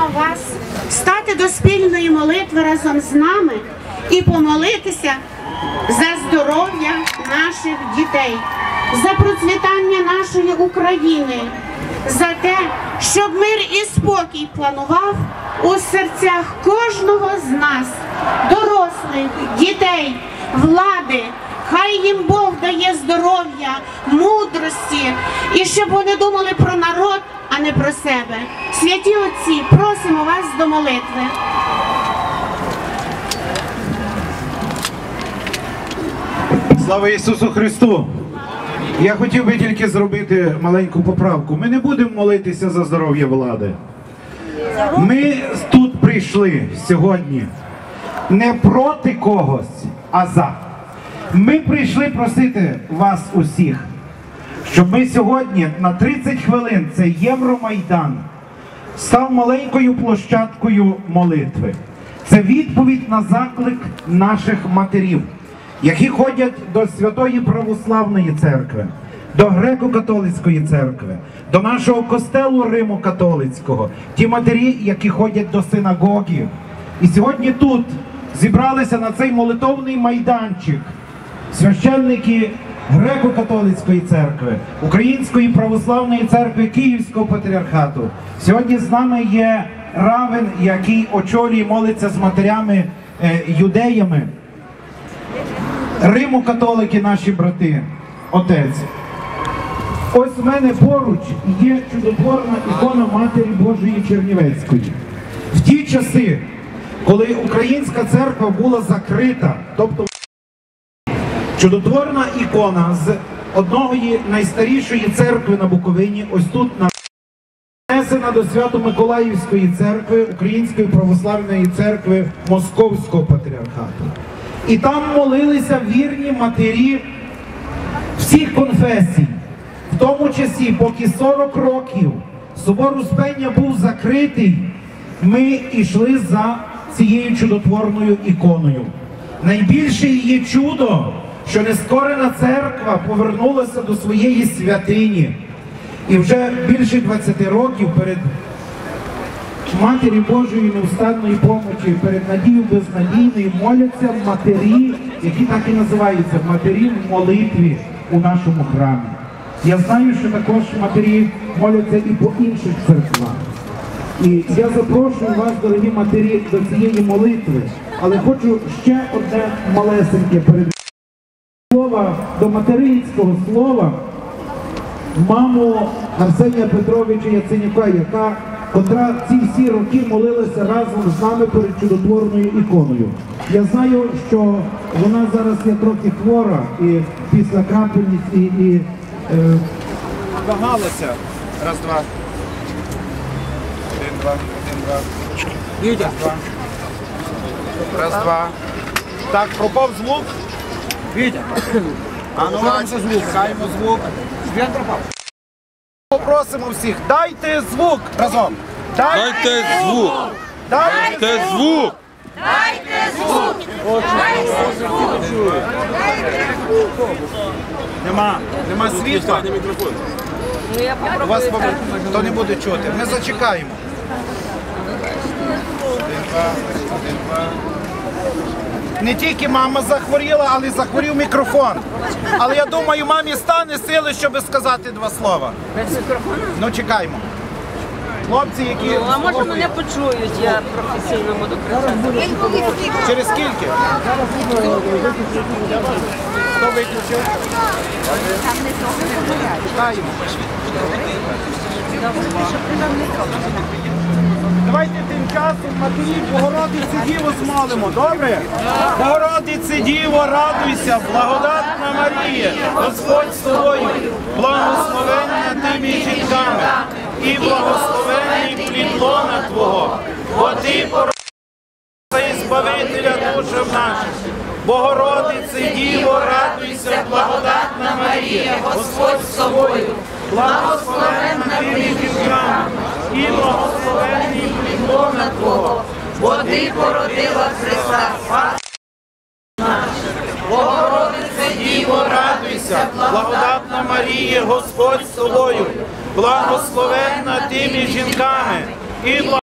просимо вас стати до спільної молитви разом з нами і помолитися за здоров'я наших дітей, за процвітання нашої України, за те, щоб мир і спокій планував у серцях кожного з нас, дорослих, дітей, влади. Хай їм Бог дає здоров'я, мудрості і щоб вони думали про народ, не про себе. Святі отці, просимо вас до молитви. Слава Ісусу Христу! Я хотів би тільки зробити маленьку поправку. Ми не будемо молитися за здоров'я влади. Ми тут прийшли сьогодні не проти когось, а за. Ми прийшли просити вас усіх, щоб ми сьогодні на 30 хвилин це Євромайдан став маленькою площадкою молитви. Це відповідь на заклик наших матерів, які ходять до Святої Православної церкви, до Греко-католицької церкви, до нашого костелу Риму католицького, ті матері, які ходять до синагоги. І сьогодні тут зібралися на цей молитовний майданчик священники Греко-католицької церкви, Української православної церкви Київського патріархату. Сьогодні з нами є равен, який очолює молиться з матерями е, юдеями. Риму католики, наші брати, отець. Ось в мене поруч є чудотворна ікона Матері Божої Чернівецької. В ті часи, коли українська церква була закрита, тобто Чудотворна ікона з одної найстарішої церкви на Буковині, ось тут нанесена до Свято-Миколаївської церкви, Української православної церкви Московського патріархату. І там молилися вірні матері всіх конфесій, в тому часі, поки 40 років собор Успення був закритий, ми йшли за цією чудотворною іконою. Найбільше її чудо, що нескорена церква повернулася до своєї святині. І вже більше 20 років перед Матері Божої невстанної помочі, перед надією безнадійною моляться матері, які так і називаються матері в молитві у нашому храмі. Я знаю, що також матері моляться і по інших церквах. І я запрошую вас, дорогі матері, до цієї молитви. Але хочу ще одне малесеньке перед слова до материнського слова маму Арсенія Петровича Яценюка, яка котра ці всі роки молилася разом з нами перед чудотворною іконою. Я знаю, що вона зараз є трохи хвора і після крапельниць і, і е, Вагалася. Раз, два. Один, два, один, два. Раз, два. Раз, два. Так, пропав звук. Вітя. А ну за звук. Хаємо звук. Він пропав. Попросимо всіх, дайте звук разом. Дайте звук! Дайте звук. Дайте звук! Нема, нема світла. У вас то не буде чути. Ми зачекаємо. Один, два, один, два. Не тільки мама захворіла, але й захворів мікрофон. Але я думаю, мамі стане сили, щоб сказати два слова. Без мікрофона? Ну чекаємо. Хлопці, які Ну, а може мене почують, я професійно буду кричати. через скільки? Хто виключив? Чекаємо. Давайте часом матері Богородиці Діво змолимо, добре? Богородице Діво, радуйся, благодатна Марія, Господь з тобою, благословенна ти жінками, і благословенний плід Твого, бо ти породила і Збавителя душам наших. Богородице, Діво, радуйся, благодатна Марія, Господь з тобою, благословенна ти між жінками, і благословенний плід лона Твого, бо ти породила Христа. Богородице, Діво, радуйся, благодатна Марія, Господь з тобою, благословенна ти жінками, і